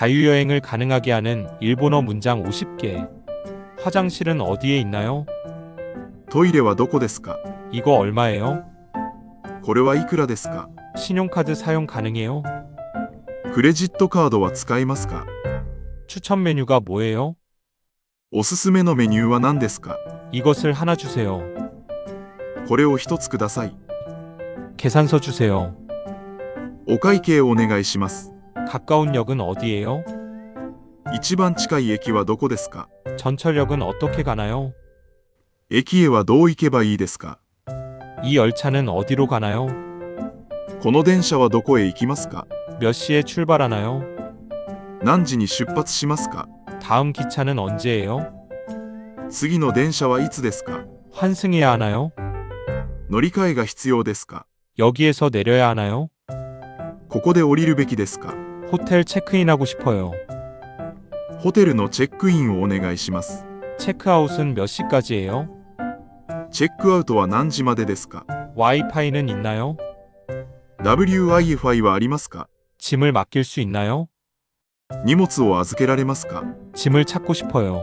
자유여행을 가능하게 하는 일본어 문장 50개. 화장실은 어디에 있나요? トイレはどこですか 이거 얼마예요? これはいくらですか 신용카드 사용 가능해요? クレジットカードは使えますか 추천 메뉴가 뭐예요? おすすめのメニューは何ですか 이것을 하나 주세요. これを一つください。 계산서 주세요. お会計をお願いします。 가까운 역은 어디예요? 一番近い駅はどこですか 전철역은 어떻게 가나요? 駅へはどう行けばいいですか 이 열차는 어디로 가나요? この電車はどこへ行きますか 몇 시에 출발하나요? 何時に出発しますか 다음 기차는 언제예요? 次の電車はいつですか 환승해야 하나요? 乗り換えが必要ですか 여기에서 내려야 하나요? ここで降りるべきですか 호텔 체크인하고 싶어요. ホテルのチェックインをお願いします。 체크아웃은 몇 시까지예요? チェックアウトは何時までですか 와이파이는 있나요? ?WiFi はありますか 짐을 맡길 수 있나요? 荷物を預けられますか 짐을 찾고 싶어요.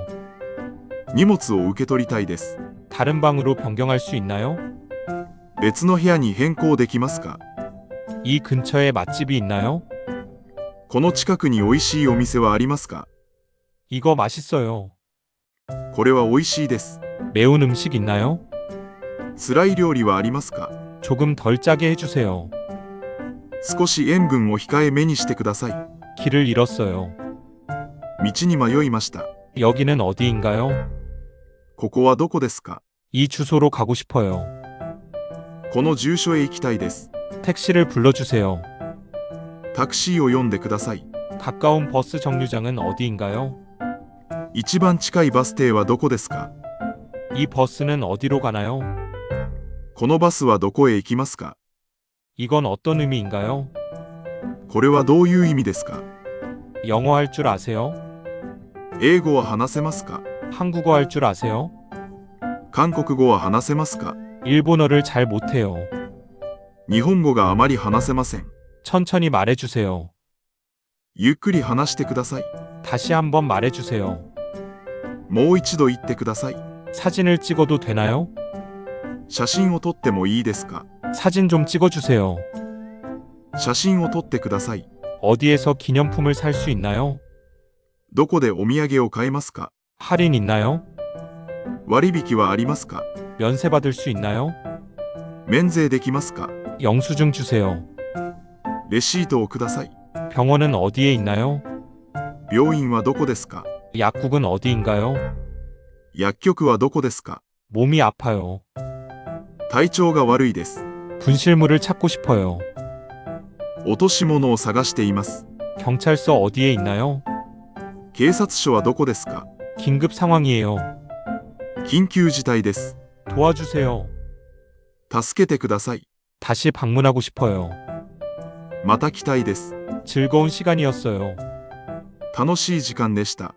荷物を受け取りたいです。 다른 방으로 변경할 수 있나요? 別の部屋に変更できますか 이 근처에 맛집이 있나요? この近くに美味しいお店はありますか 이거 맛있어요. これは美味しいです。 매운 음식 있나요? 辛い料理はありますか 조금 덜 짜게 해주세요. 少し塩分を控えめにしてください。 길을 잃었어요. 道に迷いました。 여기는 어디인가요? ここはどこですか 이 주소로 가고 싶어요. この住所へ行きたいです。 택시를 불러주세요. タクシーを呼んでください。 가까운 버스 정류장은 어디인가요? 一番近いバス停はどこですか 이 버스는 어디로 가나요? このバスはどこへ行きますか 이건 어떤 의미인가요? これはどういう意味ですか 영어 할 줄 아세요? 英語は話せますか 한국어 할 줄 아세요? 韓国語は話せますか 일본어를 잘 못해요. 日本語があまり話せません。 천천히 말해주세요. ゆっくり話してください。 다시 한번 말해주세요. もう一度言ってください。 사진을 찍어도 되나요? 写真を撮ってもいいですか 사진 좀 찍어주세요. 写真を撮ってください。 어디에서 기념품을 살 수 있나요? どこでお土産を買えますか 할인 있나요? 割引はありますか 면세 받을 수 있나요? 免税できますか 영수증 주세요. レシートをください。 병원은 어디에 있나요? 病院はどこですか 약국은 어디인가요? 薬局はどこですか 몸이 아파요. 体調が悪いです。 분실물을 찾고 싶어요. 落とし物を探しています。 경찰서 어디에 있나요? 警察署はどこですか 긴급 상황이에요. 緊急事態です。 도와주세요. 助けてください。 다시 방문하고 싶어요. また来たいです。 즐거운 시간이었어요. 楽しい時間でした。